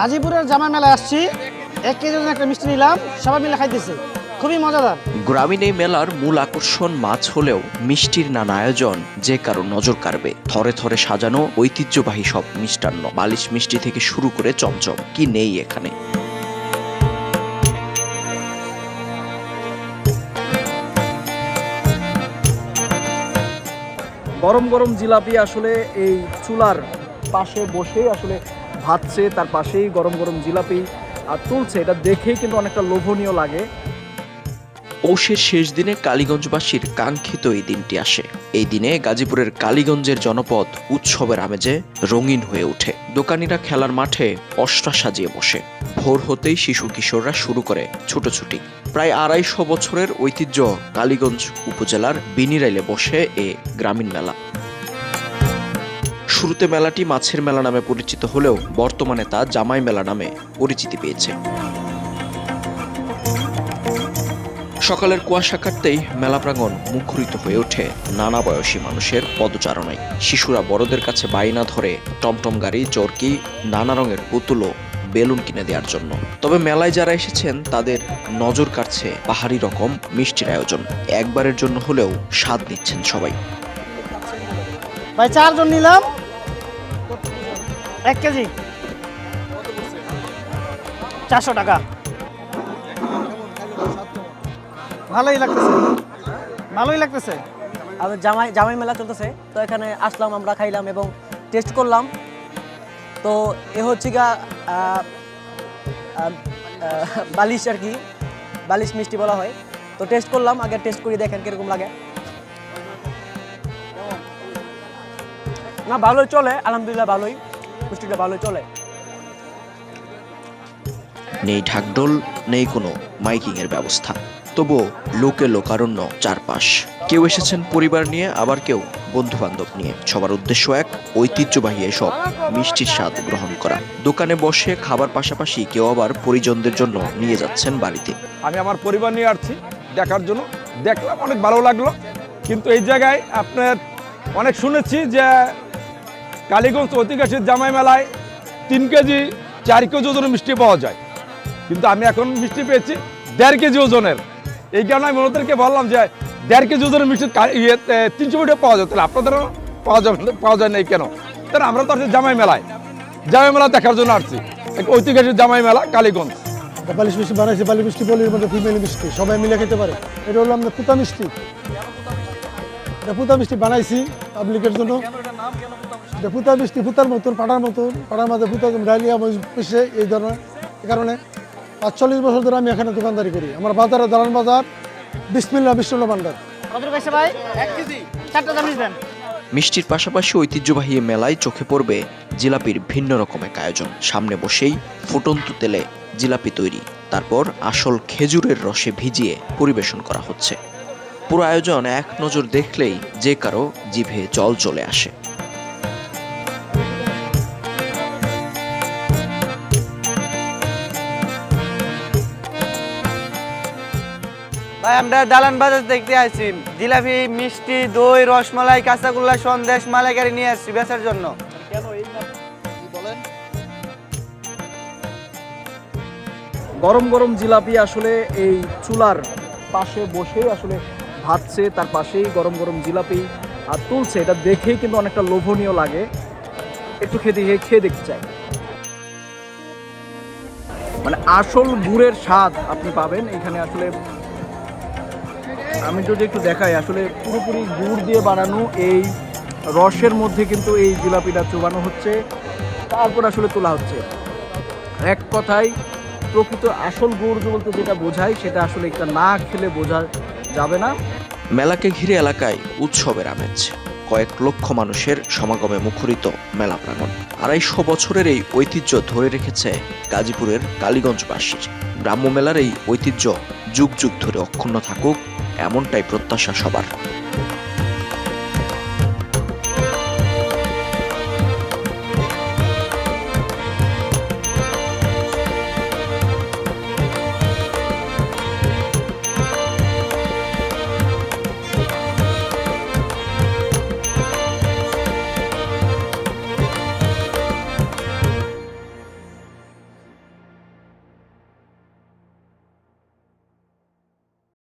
গাজীপুরের জামা মেলায় আসছি। এক কেজি ওজনের একটা মিষ্টি নিলাম সবাই মিলে খাইতেছে। খুবই মজাদার। গ্রামীণ এই মেলার মূল আকর্ষণ মাছ হলেও মিষ্টির নানা আয়োজন যে কারও নজর কাড়বে। থরে থরে সাজানো ঐতিহ্যবাহী সব মিষ্টান্ন। বালিশ মিষ্টি থেকে শুরু করে চমচম কি নেই এখানে? গরম গরম জিলাপি আসলে এই চুলার পাশে বসেই আসলে ভাজছে তার পাশেই গরম গরম জিলাপি, আর তুলছে। এটা দেখেই কিন্তু অনেকটা লোভনীয় লাগে। পৌষের শেষ দিনে কালীগঞ্জবাসীর কাঙ্ক্ষিত এই দিনটি আসে। এই দিনে গাজীপুরের কালীগঞ্জের জনপদ উৎসবের আমেজে রঙিন হয়ে ওঠে। দোকানিরা খেলার মাঠে অষ্টা সাজিয়ে বসে। ভোর হতেই শিশু কিশোররা শুরু করে ছুটোছুটি। প্রায় আড়াইশো বছরের ঐতিহ্য কালীগঞ্জ উপজেলার বিনিরাইলে বসে এ গ্রামীণ মেলা। শুরুতে মেলাটি মাছের মেলা নামে পরিচিত হলেও বর্তমানে তা জামাই মেলা নামে পরিচিতি পেয়েছে। সকালের কুয়াশা কাটতেই মেলা প্রাঙ্গণ মুখরিত হয়ে ওঠে। নানা বয়সী মানুষের পদচারণায় শিশুরা বড়দের কাছে বাইনা ধরে, টমটম গাড়ি, চরকি, নানা রঙের পুতুল বেলুন কিনে দেওয়ার জন্য। তবে মেলায় যারা এসেছেন, তাদের নজর কাটছে পাহাড়ি রকম মিষ্টির আয়োজন। একবারের জন্য হলেও স্বাদ নিচ্ছেন সবাই। ভাই, চারজন নিলাম। এক কেজি। চারশো টাকা। ভালোই লাগতেছে। ভালোই লাগতেছে। আমি জামাই জামাই মেলা চলতেছে। তো এখানে আসলাম, আমরা খাইলাম এবং টেস্ট করলাম। তো এ হচ্ছে গা বালিশ আর কি। বালিশ মিষ্টি বলা হয়। তো টেস্ট করলাম, আগে টেস্ট করে, দেখেন কীরকম লাগে। না, ভালোই চলে, আলহামদুলিল্লাহ ভালোই। মিষ্টিটা ভালোই চলে। নেই ঢাকঢোল নেই কোনো মাইকিং এর ব্যবস্থা। তবুও লোকে লোকারণ্য চারপাশ। কেউ এসেছেন পরিবার নিয়ে আবার কেউ বন্ধু বান্ধব নিয়ে। সবার উদ্দেশ্য এক ঐতিহ্যবাহী এসব মিষ্টির স্বাদ গ্রহণ করা। দোকানে বসে খাবার পাশাপাশি কেউ আবার পরিজনদের জন্য নিয়ে যাচ্ছেন বাড়িতে। আমি আমার পরিবার নিয়ে আসছি দেখার জন্য। দেখলাম অনেক ভালো লাগল। কিন্তু এই জায়গায় আপনার অনেক শুনেছি যে কালীগঞ্জ ঐতিহাসিক জামাই মেলায় তিন কেজি, চার কেজি ওজনের মিষ্টি পাওয়া যায়। কিন্তু আমি এখন মিষ্টি পেয়েছি দেড় কেজি ওজনের। এই কারণে আমি ওদেরকে বললাম যে, দেড় কেজি ওজনের মিষ্টি ইয়ে তিনশো মিটার পাওয়া যায়। তাহলে আপনাদেরও পাওয়া যাবে, পাওয়া যায় না কেন? তাহলে আমরা তো আসছি জামাই মেলায়। জামাই মেলা দেখার জন্য আসছি। এক ঐতিহাসিক জামাই মেলা, কালীগঞ্জ। বালিশ মিষ্টি বানাইছে বালি মিষ্টি বলির মধ্যে ফিমেল মিষ্টি, সবাই মিলে খেতে পারে। এটা হলো আমাদের পুতা মিষ্টি। এটা পুতা মিষ্টি বানাইছি পাবলিকের জন্য। পুতা মিষ্টি পুতার মতন পাড়ার মতন পাড়ার মাঝে পুতা ডালিয়া পিসে এই ধরনের এই কারণে পাঁচচল্লিশ বছর ধরে আমি এখানে দোকানদারি করি। আমার বাজারে দালান বাজার বিসমিল্লা বিষ্ণু ভান্ডার মিষ্টির পাশাপাশি ঐতিহ্যবাহী মেলায় চোখে পড়বে জিলাপির ভিন্ন রকম এক আয়োজন। সামনে বসেই ফুটন্ত তেলে জিলাপি তৈরি তারপর আসল খেজুরের রসে ভিজিয়ে পরিবেশন করা হচ্ছে। পুরো আয়োজন এক নজর দেখলেই যে কারও জিভে জল চলে আসে। ভাই আমরা দালান বাজার দেখতে আসছি জিলাপি মিষ্টি দই রসমালাই কাঁচাগোল্লা সন্দেশ মালাইকারি নিয়ে আসছি বেচার জন্য। গরম গরম জিলাপি আসলে এই চুলার পাশে বসেই আসলে ভাজছে তার পাশেই গরম গরম জিলাপি আর তুলছে। এটা দেখেই কিন্তু অনেকটা লোভনীয় লাগে। একটু খেতে খেয়ে খেয়ে দেখতে চাই। মানে আসল গুড়ের স্বাদ আপনি পাবেন। এখানে আসলে আমি যদি একটু দেখাই, আসলে পুরোপুরি গুড় দিয়ে বানানো এই রসের মধ্যে কিন্তু এই জিলাপিটা চুবানো হচ্ছে। তারপর আসলে তোলা হচ্ছে। এক কথায়, প্রকৃত আসল গুড় বলতে যেটা বোঝায়, সেটা আসলে একটা না খেলে বোঝা যাবে না। মেলাকে ঘিরে এলাকায় উৎসবের আমেজ। কয়েক লক্ষ মানুষের সমাগমে মুখরিত মেলা প্রাঙ্গণ। আড়াইশো বছরের এই ঐতিহ্য ধরে রেখেছে গাজীপুরের কালীগঞ্জবাসীর গ্রাম্য মেলার এই ঐতিহ্য যুগ যুগ ধরে অক্ষুণ্ণ থাকুক এমনটাই প্রত্যাশা সবার।